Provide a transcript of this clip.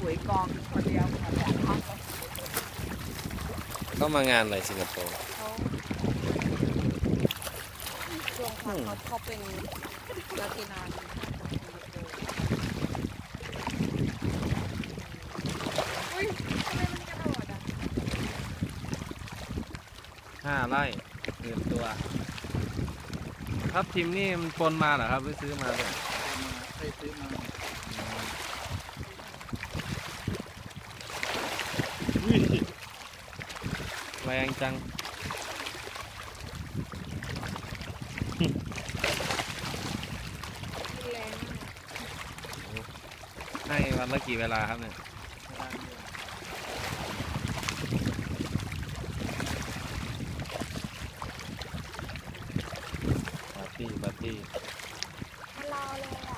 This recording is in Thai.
ปุ๋ยกองคนเดียวคนแหละพักไปก็มางานอะไรสิงคโปร์ เขาช่วงพักเขาเขาเป็นนักกีฬาทีมชาติของสิงคโปร์อุ้ยทำไมมันกระโดดอะห้าไร่หมื่นตัว ครับทีมนี่มันปนมาเหรอครับ หรือซื้อมาเนี่ยเคยซื้อมา แรงจังมันแรงมากให้วันละกี่เวลาครับเนี่ยร้านเดียวปาร์ตี้ปาร์ตี้มารอเลย